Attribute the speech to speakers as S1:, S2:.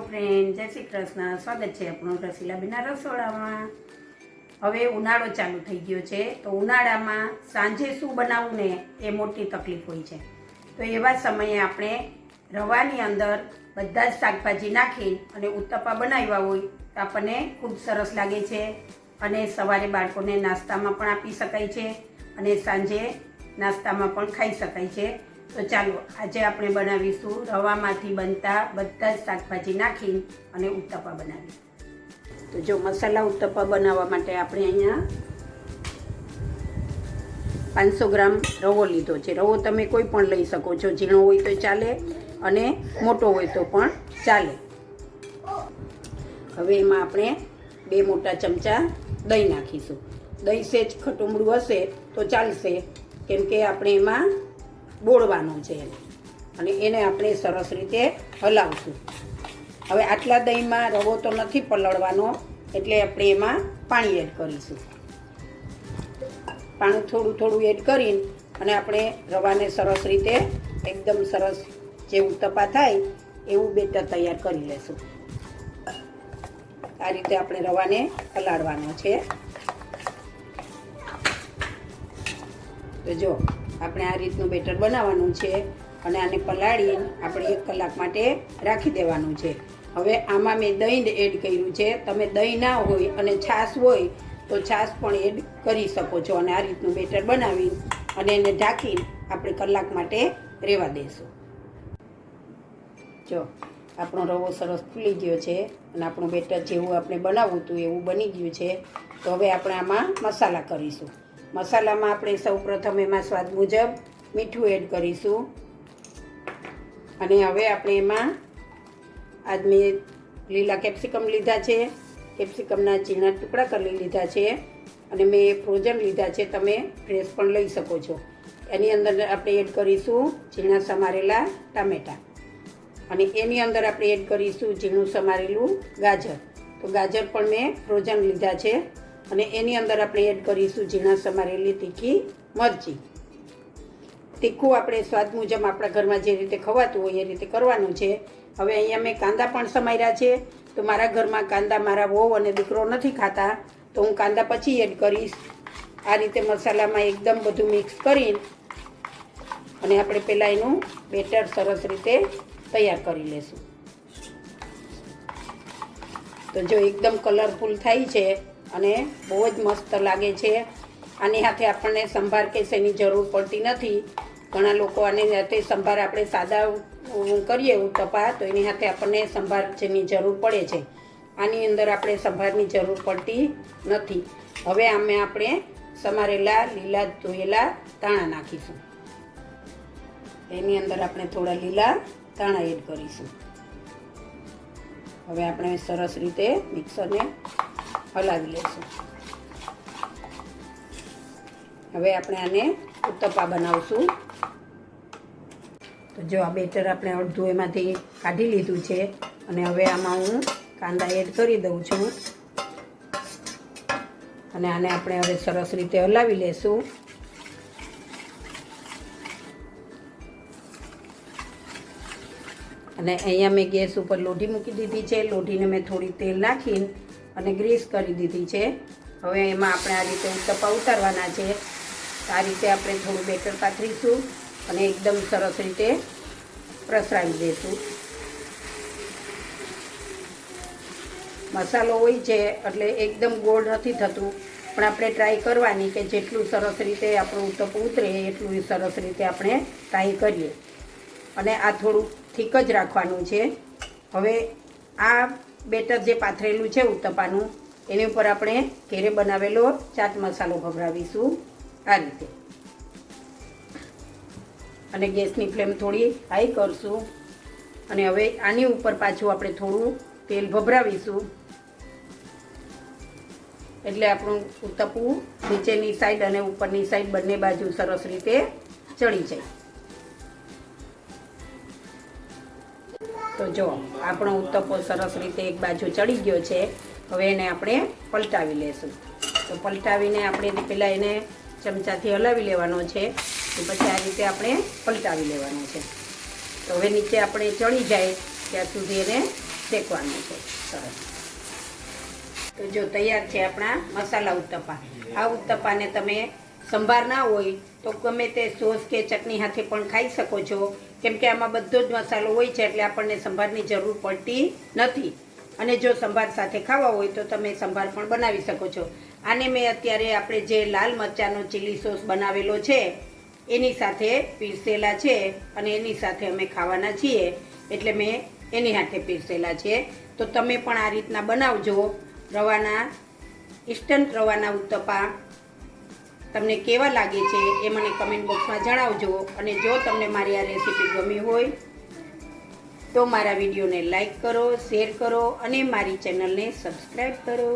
S1: Friend જય શ્રી કૃષ્ણ. સ્વાગત છે આપણું રસીલાબેનના રસોડામાં. હવે ઉનાળો ચાલુ થઈ ગયો છે, તો ઉનાળામાં સાંજે શું બનાવવું ને એ મોટી તકલીફ હોય છે. તો એવા સમયે આપણે રવાની અંદર બધા જ શાકભાજી નાખી અને ઉત્તપા બનાવ્યા હોય તો આપણને ખૂબ સરસ લાગે છે અને સવારે બાળકોને નાસ્તામાં પણ આપી શકાય છે અને સાંજે નાસ્તામાં પણ ખાઈ શકાય છે. તો ચાલો, આજે આપણે બનાવીશું રવામાંથી બનતા બધા જ શાકભાજી નાખી અને ઉત્તપા બનાવી તો જો મસાલા ઉત્તપા બનાવવા માટે આપણે અહીંયા પાંચસો ગ્રામ રવો લીધો છે. રવો તમે કોઈ પણ લઈ શકો છો. ઝીણો હોય તો ચાલે અને મોટો હોય તો પણ ચાલે. હવે એમાં આપણે બે મોટા ચમચા દહીં નાખીશું. દહીં સેજ ખટુમડું હશે તો ચાલશે. કેમ કે આપણે એમાં બોળવાનું છે અને એને આપણે સરસ રીતે હલાવશું. હવે આટલા દહીંમાં રવો તો નથી પલળવાનો, એટલે આપણે એમાં પાણી એડ કરીશું. પાણી થોડું થોડું એડ કરીને અને આપણે રવાને સરસ રીતે એકદમ સરસ જેવું તપા થાય એવું બેટર તૈયાર કરી લેશું. આ રીતે આપણે રવાને હલાડવાનો છે. તો જો આપણે આ રીતનું બેટર બનાવવાનું છે અને આને પલાળીને આપણે એક કલાક માટે રાખી દેવાનું છે. હવે આમાં મેં દહીં એડ કર્યું છે. તમે દહીં ના હોય અને છાશ હોય તો છાશ પણ એડ કરી શકો છો અને આ રીતનું બેટર બનાવી અને એને ઢાંકીને આપણે કલાક માટે રહેવા દઈશું જો, આપણો રવો સરસ ફૂલી ગયો છે અને આપણું બેટર જેવું આપણે બનાવવું હતું એવું બની ગયું છે. તો હવે આપણે આમાં મસાલા કરીશું. મસાલામાં આપણે સૌ પ્રથમ એમાં સ્વાદ મુજબ મીઠું એડ કરીશું. અને હવે આપણે એમાં આજ મેં લીલા કેપ્સિકમ લીધા છે. કેપ્સિકમના ઝીણા ટુકડા કરી લીધા છે. અને મેં ફ્રોઝન લીધા છે. તમે ફ્રેશ પણ લઈ શકો છો. એની અંદર આપણે એડ કરીશું ઝીણા સમારેલા ટામેટાં. અને એની અંદર આપણે એડ કરીશું ઝીણું સમારેલું ગાજર. તો ગાજર પણ મેં ફ્રોઝન લીધા છે. અને એની અંદર આપણે એડ કરીશું ઝીણા સમારેલી તીખી મરચી. તીખું આપણે સ્વાદ મુજબ આપણા ઘરમાં જે રીતે ખવાતું હોય એ રીતે કરવાનું છે. હવે અહીંયા મેં કાંદા પણ સમાર્યા છે. તો મારા ઘરમાં કાંદા મારા વહુ અને દીકરો નથી ખાતા. તો હું કાંદા પછી એડ કરીશ. આ રીતે મસાલામાં એકદમ બધું મિક્સ કરી અને આપણે પહેલાં એનું બેટર સરસ રીતે તૈયાર કરી લેશું. તો જો એકદમ કલરફુલ થાય છે અને બહુ જ મસ્ત લાગે છે. આની સાથે આપણને સંભાર કે શેની જરૂર પડતી નથી. ઘણા લોકો આની સાથે સંભાર આપણે સાદા કરીએ ઉત્તપા તો એની સાથે આપણને સંભાર જેની જરૂર પડે છે. આની અંદર આપણે સંભારની જરૂર પડતી નથી. હવે અમે આપણે સમારેલા લીલા ધોયેલા તાણા નાખીશું. એની અંદર આપણે થોડા લીલા તાણા એડ કરીશું. હવે આપણે સરસ રીતે મિક્સરને હલાવી લઈશું હવે આપણે આને ઉત્તપા બનાવશું. તો જો આ બેટર આપણે અડધું એમાંથી કાઢી લીધું છે અને હવે આમાં હું કાંદા એડ કરી દઉં છું. અને આને આપણે હવે સરસ રીતે હલાવી લેશું. અને અહીંયા મેં ગેસ ઉપર લોઢી મૂકી દીધી છે. લોઢીને મેં થોડી તેલ નાખીને અને ગ્રીસ કરી દીધી છે. હવે એમાં આપણે આ રીતે ઉત્તપા ઉતારવાના છે. આ રીતે આપણે થોડું બેટર પાથરીશું અને એકદમ સરસ રીતે પ્રસરાવી દઈશું મસાલો હોય છે એટલે એકદમ ગોળ નથી થતું, પણ આપણે ટ્રાય કરવાની કે જેટલું સરસ રીતે આપણું ઉત્તપ ઉતરે એટલું સરસ રીતે આપણે ટ્રાય કરીએ. અને આ થોડું થીક જ રાખવાનું છે. હવે આ બેટર જે પાથરેલું છે ઉત્તપાનું, એની ઉપર આપણે ઘેરે બનાવેલો ચાટ મસાલો ભભરાવીશું આ રીતે. અને ગેસની ફ્લેમ થોડી હાઈ કરશું. અને હવે આની ઉપર પાછું આપણે થોડું તેલ ભભરાવીશું. એટલે આપણું ઉત્તપું નીચેની સાઈડ અને ઉપરની સાઈડ બંને બાજુ સરસ રીતે ચડી જાય. તો જો, આપણો ઉત્તપો સરસ રીતે એક બાજુ ચડી ગયો છે. હવે એને આપણે પલટાવી લેશું. તો પલટાવીને આપણે પહેલાં એને ચમચાથી હલાવી લેવાનો છે. પછી આ રીતે આપણે પલટાવી લેવાનો છે. તો હવે નીચે આપણે ચડી જાય ત્યાં સુધી એને શેકવાનું છે. સરસ. તો જો તૈયાર છે આપણા મસાલા ઉત્તપા. આ ઉત્તપાને તમે સંભાર ના હોય તો ગમે તે સોસ કે ચટણી સાથે પણ ખાઈ શકો છો. કેમ કે આમાં બધો જ મસાલો હોય છે એટલે આપણને સંભારની જરૂર પડતી નથી. અને જો સંભાર સાથે ખાવા હોય તો તમે સંભાર પણ બનાવી શકો છો. આને મેં અત્યારે આપણે જે લાલ મરચાંનો ચીલી સોસ બનાવેલો છે, એની સાથે પીરસેલા છે અને એની સાથે અમે ખાવાના છીએ. એટલે મેં એની સાથે પીરસેલા છે. તો તમે પણ આ રીતના બનાવજો. રવાના ઇન્સ્ટન્ટ રવાના ઉત્તપા તમને કેવા લાગે છે એ મને કમેન્ટ બોક્સમાં જણાવજો અને જો તમને મારી આ રેસીપી ગમી હોય તો મારા વિડીયોને લાઈક કરો શેર કરો અને મારી ચેનલને સબસ્ક્રાઈબ કરો.